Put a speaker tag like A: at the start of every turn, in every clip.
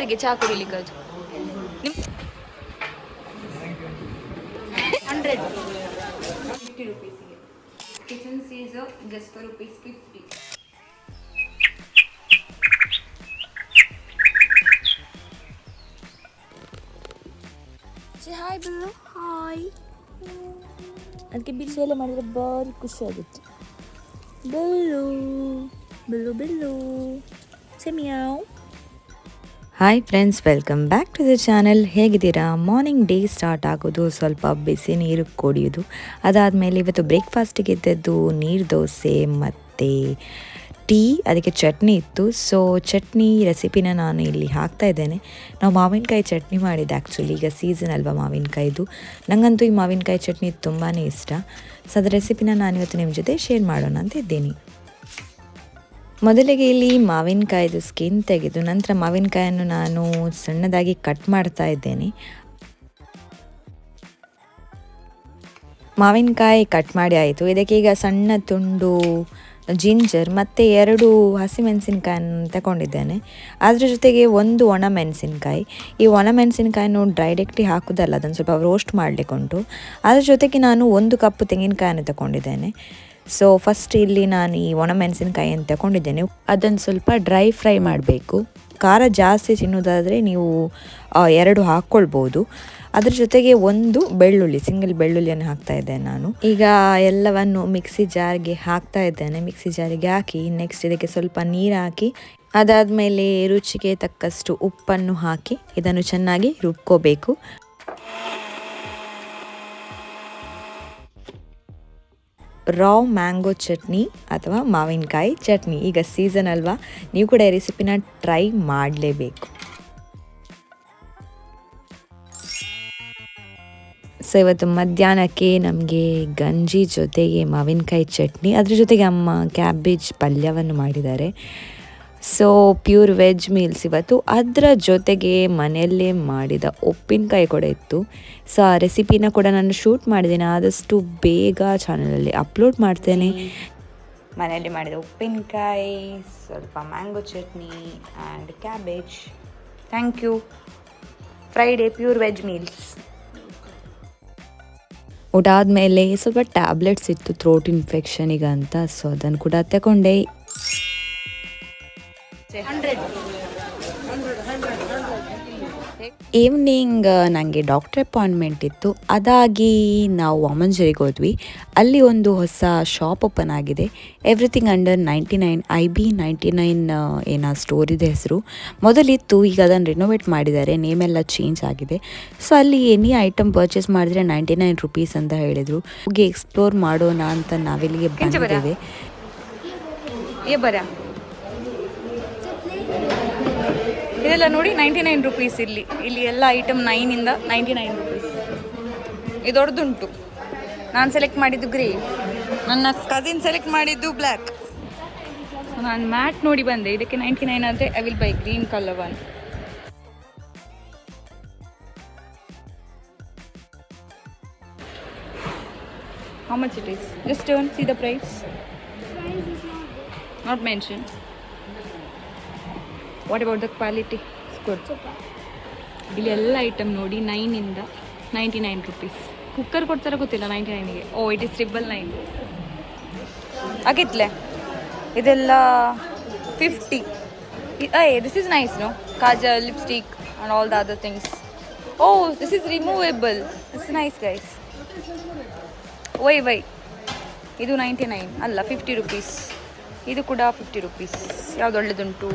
A: ಯಾರಿಗೆ ಚಹಾ ಕುಡಿಲಿಕ್ಕೆ ಅದು ನಿಮ್ ಹಂಡ್ರೆಡ್. ಫಿಫ್ಟಿ ರುಪೀಸಿಗೆ. Kitchen ಸೀಸು just for rupees fifty hi bill hi ಅದಕ್ಕೆ ಬಿಲ್ಲು ಎಲ್ಲ ಮಾಡಿದರೆ ಭಾರಿ ಖುಷಿ ಆಗುತ್ತೆ. Bill. Bill bill. ಸೆಮಿಯಾವ್
B: hi friends welcome back to the channel ಹೇಗಿದ್ದೀರಾ? ಮಾರ್ನಿಂಗ್ ಡೇ ಸ್ಟಾರ್ಟ್ ಆಗೋದು, ಸ್ವಲ್ಪ ಬಿಸಿ ನೀರು ಕುಡಿಯೋದು, ಅದಾದಮೇಲೆ ಇವತ್ತು ಬ್ರೇಕ್ಫಾಸ್ಟಿಗೆ ಇದ್ದದ್ದು ನೀರು ದೋಸೆ ಮತ್ತು ಟೀ ಅದಕ್ಕೆ ಚಟ್ನಿ ಇತ್ತು. ಸೊ ಚಟ್ನಿ ರೆಸಿಪಿನ ನಾನು ಇಲ್ಲಿ ಹಾಕ್ತಾ ಇದ್ದೇನೆ. ನಾವು ಮಾವಿನಕಾಯಿ ಚಟ್ನಿ ಮಾಡಿದ್ದೆ ಆ್ಯಕ್ಚುಲಿ ಈಗ ಸೀಸನ್ ಅಲ್ವಾ ಮಾವಿನಕಾಯಿದು. ನನಗಂತೂ ಈ ಮಾವಿನಕಾಯಿ ಚಟ್ನಿ ತುಂಬಾ ಇಷ್ಟ. ಸೊ ಅದು ರೆಸಿಪಿನ ನಾನಿವತ್ತು ನಿಮ್ಮ ಜೊತೆ ಶೇರ್ ಮಾಡೋಣ ಅಂತ ಇದ್ದೀನಿ. ಮೊದಲಿಗೆ ಇಲ್ಲಿ ಮಾವಿನಕಾಯಿದು ಸ್ಕಿನ್ ತೆಗೆದು ನಂತರ ಮಾವಿನಕಾಯನ್ನು ನಾನು ಸಣ್ಣದಾಗಿ ಕಟ್ ಮಾಡ್ತಾ ಇದ್ದೇನೆ. ಮಾವಿನಕಾಯಿ ಕಟ್ ಮಾಡಿ ಆಯಿತು. ಇದಕ್ಕೆ ಈಗ ಸಣ್ಣ ತುಂಡು ಜಿಂಜರ್ ಮತ್ತು ಎರಡು ಹಸಿಮೆಣಸಿನ್ಕಾಯನ್ನು ತಗೊಂಡಿದ್ದೇನೆ. ಅದರ ಜೊತೆಗೆ ಒಂದು ಒಣ ಮೆಣಸಿನಕಾಯಿ. ಈ ಒಣ ಮೆಣಸಿನ್ಕಾಯನ್ನು ಡೈರೆಕ್ಟಿ ಹಾಕೋದಲ್ಲ, ಅದನ್ನು ಸ್ವಲ್ಪ ರೋಸ್ಟ್ ಮಾಡಲಿಕ್ಕುಂಟು. ಅದರ ಜೊತೆಗೆ ನಾನು ಒಂದು ಕಪ್ ತೆಂಗಿನಕಾಯನ್ನು ತಗೊಂಡಿದ್ದೇನೆ. ಸೊ ಫಸ್ಟ್ ಇಲ್ಲಿ ನಾನು ಈ ಒಣಮೆಣಸಿನಕಾಯಿಯನ್ನು ತಗೊಂಡಿದ್ದೇನೆ ಅದನ್ನು ಸ್ವಲ್ಪ ಡ್ರೈ ಫ್ರೈ ಮಾಡಬೇಕು. ಖಾರ ಜಾಸ್ತಿ ತಿನ್ನೋದಾದರೆ ನೀವು ಎರಡು ಹಾಕ್ಕೊಳ್ಬೋದು. ಅದ್ರ ಜೊತೆಗೆ ಒಂದು ಬೆಳ್ಳುಳ್ಳಿ ಸಿಂಗಲ್ ಬೆಳ್ಳುಳ್ಳಿಯನ್ನು ಹಾಕ್ತಾ ಇದ್ದೇನೆ ನಾನು. ಈಗ ಎಲ್ಲವನ್ನು ಮಿಕ್ಸಿ ಜಾರ್ಗೆ ಹಾಕ್ತಾ ಇದ್ದೇನೆ. ಮಿಕ್ಸಿ ಜಾರಿಗೆ ಹಾಕಿ ನೆಕ್ಸ್ಟ್ ಇದಕ್ಕೆ ಸ್ವಲ್ಪ ನೀರು ಹಾಕಿ, ಅದಾದಮೇಲೆ ರುಚಿಗೆ ತಕ್ಕಷ್ಟು ಉಪ್ಪನ್ನು ಹಾಕಿ, ಇದನ್ನು ಚೆನ್ನಾಗಿ ರುಬ್ಕೋಬೇಕು. ರಾ ಮ್ಯಾಂಗೋ ಚಟ್ನಿ ಅಥವಾ ಮಾವಿನಕಾಯಿ ಚಟ್ನಿ. ಈಗ ಸೀಸನ್ ಅಲ್ವಾ? ನೀವು ಕೂಡ ಈ ರೆಸಿಪಿನ ಟ್ರೈ ಮಾಡಲೇಬೇಕು. ಸೊ ಇವತ್ತು ಮಧ್ಯಾಹ್ನಕ್ಕೆ ನಮಗೆ ಗಂಜಿ ಜೊತೆಗೆ ಮಾವಿನಕಾಯಿ ಚಟ್ನಿ, ಅದ್ರ ಜೊತೆಗೆ ಅಮ್ಮ ಕ್ಯಾಬೇಜ್ ಪಲ್ಯವನ್ನು ಮಾಡಿದ್ದಾರೆ. ಸೊ ಪ್ಯೂರ್ ವೆಜ್ ಮೀಲ್ಸ್ ಇವತ್ತು. ಅದರ ಜೊತೆಗೆ ಮನೆಯಲ್ಲೇ ಮಾಡಿದ ಉಪ್ಪಿನಕಾಯಿ ಕೂಡ ಇತ್ತು. ಸೊ ಆ ರೆಸಿಪಿನ ಕೂಡ ನಾನು ಶೂಟ್ ಮಾಡಿದ್ದೀನಿ. ಆದಷ್ಟು ಬೇಗ ಚಾನಲಲ್ಲಿ ಅಪ್ಲೋಡ್ ಮಾಡ್ತೇನೆ. ಮನೆಯಲ್ಲಿ ಮಾಡಿದ ಉಪ್ಪಿನಕಾಯಿ ಸ್ವಲ್ಪ mango chutney and cabbage thank you Friday pure veg meals ಊಟ ಆದಮೇಲೆ ಸ್ವಲ್ಪ ಟ್ಯಾಬ್ಲೆಟ್ಸ್ ಇತ್ತು ಥ್ರೋಟ್ ಇನ್ಫೆಕ್ಷನಿಗೆ ಅಂತ. ಸೊ ಅದನ್ನು ಕೂಡ ತಗೊಂಡೆ ಈವ್ನಿಂಗ್ ನನಗೆ ಡಾಕ್ಟರ್ ಅಪಾಯಿಂಟ್ಮೆಂಟ್ ಇತ್ತು. ಅದಾಗಿ ನಾವು ವಾಮಂಜರಿಗೆ ಹೋದ್ವಿ. ಅಲ್ಲಿ ಒಂದು ಹೊಸ ಶಾಪ್ ಓಪನ್ ಆಗಿದೆ. Everything under ninety nine I B ninety nine ಏನೋ ಸ್ಟೋರ್ ಇದೆ ಹೆಸರು. ಮೊದಲಿತ್ತು ಈಗ ಅದನ್ನು ರಿನೋವೇಟ್ ಮಾಡಿದ್ದಾರೆ. ನೇಮ್ ಎಲ್ಲ ಚೇಂಜ್ ಆಗಿದೆ. ಸೊ ಅಲ್ಲಿ ಎನಿ ಐಟಮ್ ಪರ್ಚೇಸ್ ಮಾಡಿದ್ರೆ ನೈಂಟಿ ನೈನ್ ರುಪೀಸ್ ಅಂತ ಹೇಳಿದರು. ಹೋಗಿ ಎಕ್ಸ್ಪ್ಲೋರ್ ಮಾಡೋಣ ಅಂತ ನಾವಿಲ್ಲಿಗೆ ಬಂದಿದ್ದೇವೆ
A: ಏ ಬರ ಇದೆಲ್ಲ ನೋಡಿ ನೈಂಟಿ ನೈನ್ ರುಪೀಸ್ ಇಲ್ಲಿ. ಇಲ್ಲಿ ಎಲ್ಲ ಐಟಮ್ ನೈನಿಂದ ನೈಂಟಿ ನೈನ್ ರುಪೀಸ್ ಇದು ದೊಡ್ಡದುಂಟು. ನಾನು ಸೆಲೆಕ್ಟ್ ಮಾಡಿದ್ದು ಗ್ರೇ ನನ್ನ ಕಸಿನ್ ಸೆಲೆಕ್ಟ್ ಮಾಡಿದ್ದು ಬ್ಲ್ಯಾಕ್ ನಾನು ಮ್ಯಾಟ್ ನೋಡಿ ಬಂದೆ. ಇದಕ್ಕೆ ನೈಂಟಿ ನೈನ್ ಆದರೆ I will buy green colour one how much it is just turn, see the price not mentioned. What about the quality good. ಇಲ್ಲಿ ಎಲ್ಲ ಐಟಮ್ ನೋಡಿ ನೈನಿಂದ ನೈಂಟಿ ನೈನ್ ರುಪೀಸ್ ಕುಕ್ಕರ್ ಕೊಡ್ತಾರ ಗೊತ್ತಿಲ್ಲ ನೈಂಟಿ ನೈನಿಗೆ oh it is triple nine ಆಗಿತ್ಲೆ? ಇದೆಲ್ಲ fifty eh this is nice no kajal lipstick and all the other things oh this is removable is nice guys why why ಇದು ninety nine ಅಲ್ಲ fifty rupees ಇದು ಕೂಡ fifty rupees ಯಾವ್ದು ಒಳ್ಳೆದುಂಟು?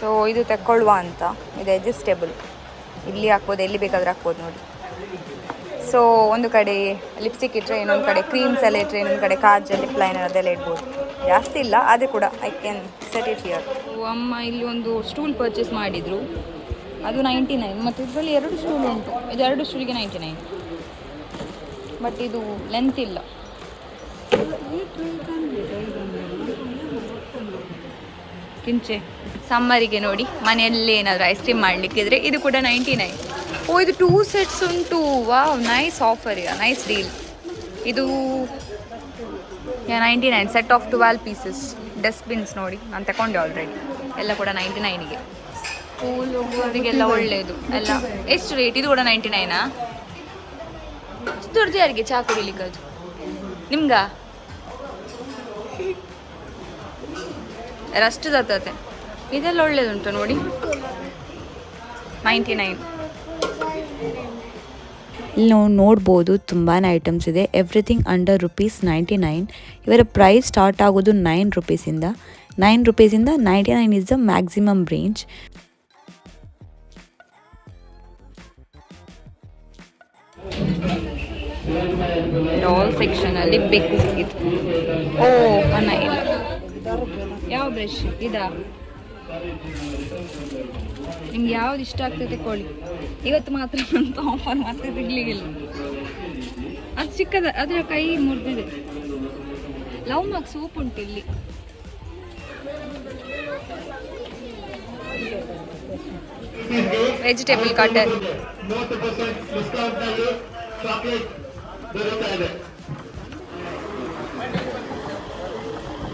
A: So ಇದು ತಗೊಳ್ಳುವ ಅಂತ. ಇದು ಅಡ್ಜಸ್ಟೇಬಲ್ ಇಲ್ಲಿ ಹಾಕ್ಬೋದು ಎಲ್ಲಿ ಬೇಕಾದರೂ ಹಾಕ್ಬೋದು ನೋಡಿ. ಸೊ ಒಂದು ಕಡೆ ಲಿಪ್ಸ್ಟಿಕ್ ಇಟ್ಟರೆ ಇನ್ನೊಂದು ಕಡೆ ಕ್ರೀಮ್ಸ್ ಎಲ್ಲ ಇಟ್ಟರೆ ಇನ್ನೊಂದು ಕಡೆ ಕಾಜಲ್ ಲಿಪ್ ಲೈನರ್ ಅದೆಲ್ಲ ಇಡ್ಬೋದು. ಜಾಸ್ತಿ ಇಲ್ಲ ಆದರೆ ಕೂಡ I can set it here ಅಮ್ಮ ಇಲ್ಲಿ ಒಂದು ಸ್ಟೂಲ್ ಪರ್ಚೇಸ್ ಮಾಡಿದರು. ಅದು ನೈಂಟಿ ನೈನ್ ಮತ್ತು ಇದರಲ್ಲಿ ಎರಡು ಸ್ಟೂಲ್ ಉಂಟು. ಇದು ಎರಡು ಸ್ಟೂಲಿಗೆ ನೈಂಟಿ ನೈನ್ ಬಟ್ ಇದು ಲೆಂತ್ ಇಲ್ಲ. ಕಿಂಚೆ ಸಮ್ಮರಿಗೆ ನೋಡಿ, ಮನೆಯಲ್ಲಿ ಏನಾದರೂ ಐಸ್ ಕ್ರೀಮ್ ಮಾಡಲಿಕ್ಕಿದ್ರೆ ಇದು ಕೂಡ ನೈಂಟಿ ನೈನ್ ಓ, ಇದು ಟೂ ಸೆಟ್ಸ್ ಉಂಟು. Wow nice offer yeah nice deal ಇದು ninety nine set of twelve pieces dustbins ನೋಡಿ, ನಾನು ತಗೊಂಡೆ ಆಲ್ರೆಡಿ ಎಲ್ಲ ಕೂಡ ನೈಂಟಿ ನೈನಿಗೆ ಸ್ಕೂಲ್ ಒಳ್ಳೆಯದು ಎಲ್ಲ, ಎಷ್ಟು ರೇಟ್ ಇದು ಕೂಡ ನೈಂಟಿ ನೈನಾ ದುಡ್ದು ಯಾರಿಗೆ ಚಹಾ ಕುಡಿಲಿಕ್ಕೆ ನಿಮ್ಗ? ರಷ್ಟು ಸತ್ತತೆ ಇದೆಲ್ಲ ಒಳ್ಳೇದುಂಟು ನೋಡಿ. ನೈಂಟಿ ನೈನ್
B: ಇಲ್ಲಿ ನಾವು ನೋಡ್ಬೋದು ತುಂಬಾ ಐಟಮ್ಸ್ ಇದೆ. Everything under rupees ninety nine ಇವರ ಪ್ರೈಸ್ ಸ್ಟಾರ್ಟ್ ಆಗೋದು ನೈನ್ ರುಪೀಸಿಂದ nine ರುಪೀಸಿಂದ ninety nine is the maximum range
A: doll section ಅಲ್ಲಿ ಬೆಕ್ಕು ಸಿಕ್ಕಿತ್ತು ಓ ಅನ್ನ ಇಲ್ಲ ಯಾವ ಬ್ರಷ್ ಇದಾ? ನಿಮ್ಗೆ ಯಾವ್ದು ಇಷ್ಟ ಆಗ್ತೈತೆ ಕೋಳಿ? ಇವತ್ತು ಮಾತ್ರ ಅಂತ ಆಫರ್ ಮಾತ್ರ ಸಿಗ್ಲಿಗಿಲ್ಲ ಅದು ಚಿಕ್ಕದ ಅದರ ಕೈ ಮುರಿದಿದೆ. ಲವ್ ಮಾಕ್ ಸೂಪ್ ಉಂಟು ಇಲ್ಲಿ. ವೆಜಿಟೇಬಲ್ ಕಟರ್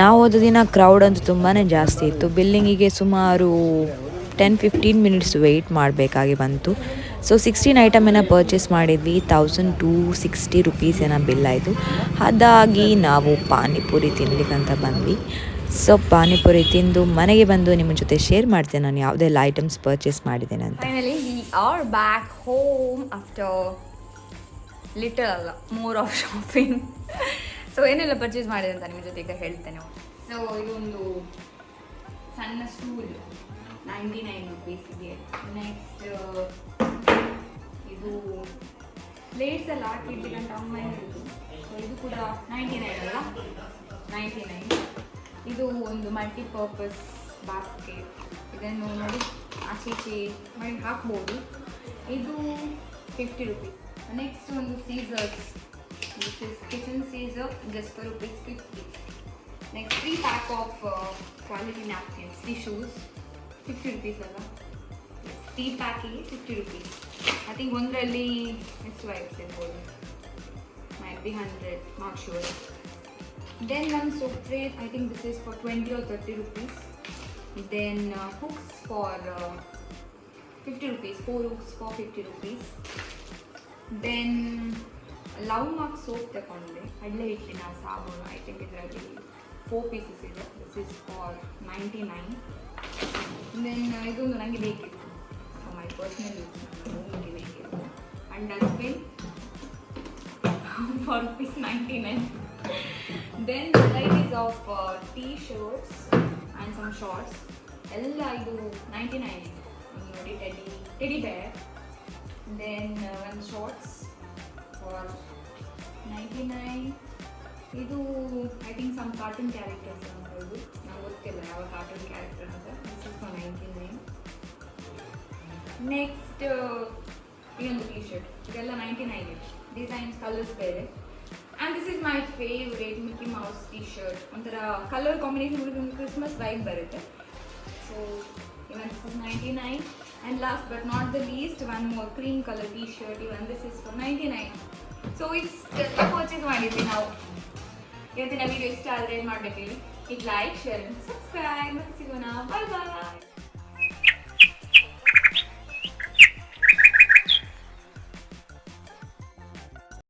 B: ನಾವು ಹೋದ ದಿನ ಕ್ರೌಡ್ ಅಂತೂ ತುಂಬಾ ಜಾಸ್ತಿ ಇತ್ತು. ಬಿಲ್ಲಿಂಗಿಗೆ ಸುಮಾರು ಟೆನ್ ಫಿಫ್ಟೀನ್ ಮಿನಿಟ್ಸ್ ವೆಯ್ಟ್ ಮಾಡಬೇಕಾಗಿ ಬಂತು. ಸೊ ಸಿಕ್ಸ್ಟೀನ್ ಐಟಮನ್ನು ಪರ್ಚೇಸ್ ಮಾಡಿದ್ವಿ. ತೌಸಂಡ್ ಟೂ ಸಿಕ್ಸ್ಟಿ ರುಪೀಸ್ ಏನೋ ಬಿಲ್ ಆಯಿತು. ಅದಾಗಿ ನಾವು ಪಾನಿಪುರಿ ತಿನ್ಲಿಕ್ಕಂತ ಬಂದ್ವಿ. ಸೊ ಪಾನಿಪುರಿ ತಿಂದು ಮನೆಗೆ ಬಂದು ನಿಮ್ಮ ಜೊತೆ ಶೇರ್ ಮಾಡ್ತೇನೆ. ನಾನು ಯಾವುದೆಲ್ಲ ಐಟಮ್ಸ್ ಪರ್ಚೇಸ್ ಮಾಡಿದ್ದೇನೆ ಅಂತ.
A: ಲಿಟಲ್ ಅಲ್ಲ ಮೋರ್ ಆಫ್ ಶಾಪಿಂಗ್ ಸೊ ಏನೆಲ್ಲ ಪರ್ಚೇಸ್ ಮಾಡಿದೆ ಅಂತ ನಿಮ್ಮ ಜೊತೆ ಈಗ ಹೇಳ್ತೇನೆ. ಸೊ ಇದೊಂದು ಸಣ್ಣ ಸ್ಟೂಲ್ ನೈಂಟಿ ನೈನ್ ರುಪೀಸಿಗೆ ನೆಕ್ಸ್ಟ್ ಇದು ಪ್ಲೇಟ್ಸ್ ಎಲ್ಲ ಹಾಕಿಡ್ಲಿಕ್ಕಂತ ಅಮ್ಮ ಹೇಳಿದ್ದು ಸೊ ಇದು ಕೂಡ ನೈಂಟಿ ನೈನ್ ಅಲ್ಲ? ನೈಂಟಿ ನೈನ್ ಇದು ಒಂದು ಮಲ್ಟಿಪರ್ಪಸ್ ಬಾಸ್ಕೆಟ್ ಇದನ್ನು ನೋಡಿ, ಆಚೆ ಈಚೆ ಮಾಡಿ ಹಾಕ್ಬೋದು. ಇದು fifty rupees ನೆಕ್ಸ್ಟ್ ಒಂದು scissors this is kitchen scissor just for rupees fifty next three pack of quality napkins tissues fifty rupees ಅಲ್ಲ three ಪ್ಯಾಕಿಗೆ fifty rupees I think ಒಂದರಲ್ಲಿ ಎಷ್ಟು ವೈಪ್ಸ್ ಇರ್ಬೋದು might be hundred not sure Then one soap tray, I think this is for 20 or 30 rupees. Then uh, hooks for uh, 50 rupees, 4 hooks for 50 rupees. Then Love Mark soap ತಗೊಂಡೆ. ಕಡಲೆ ಹಿಟ್ಟಿನ ಸಾಬೂನು I think ಇದರಲ್ಲಿ four pieces ಇದೆ. This is for ninety nine then ಇದೊಂದು ನನಗೆ ಬೇಕಿತ್ತು. My personal use ರೂಮಿಗೆ ಬೇಕಿತ್ತು. And dustbin for rupees ninety nine then varieties of T shirts and some shorts ಎಲ್ಲ ಇದು ನೈಂಟಿ ನೈನ್ ನೋಡಿ ಟೆಡಿ ಟೆಡಿ ಬೇರ್ ದೆನ್ ಒಂದು ಶಾರ್ಟ್ಸ್ ಫಾರ್ ನೈಂಟಿ ನೈನ್ ಇದು I think some cartoon characters ಅಂತ ಇದು ನಂಗೆ ಗೊತ್ತಿಲ್ಲ ಯಾವ ಕಾರ್ಟೂನ್ ಕ್ಯಾರೆಕ್ಟರ್ ಅಂತ. This is for ninety nine next ಈ ಒಂದು ಟಿ ಶರ್ಟ್ ಇದೆಲ್ಲ ನೈಂಟಿ ನೈನ್ ಡಿಸೈನ್ಸ್ ಕಲರ್ಸ್ ಬೇರೆ and this is my favourite Mickey Mouse T shirt ಒಂಥರ ಕಲರ್ ಕಾಂಬಿನೇಷನ್ ಕ್ರಿಸ್ಮಸ್ ವೈಬ್ ಬರುತ್ತೆ. So even this is ninety nine and last but not the least one more cream colour T shirt even this is for ninety nine so ಇಷ್ಟೆಲ್ಲ purchase ಮಾಡಿದ್ವಿ ನಾವು ಇವತ್ತಿನ video ಇಷ್ಟ ಆದರೆ ಏನು ಮಾಡಬೇಕು ಹೇಳಿ ಈಗ ಲೈಕ್ ಶೇರ್ ಸಬ್ಸ್ಕ್ರೈಬ್ ಮತ್ತೆ ಸಿಗೋಣ ಬಾಯ್ ಬಾಯ್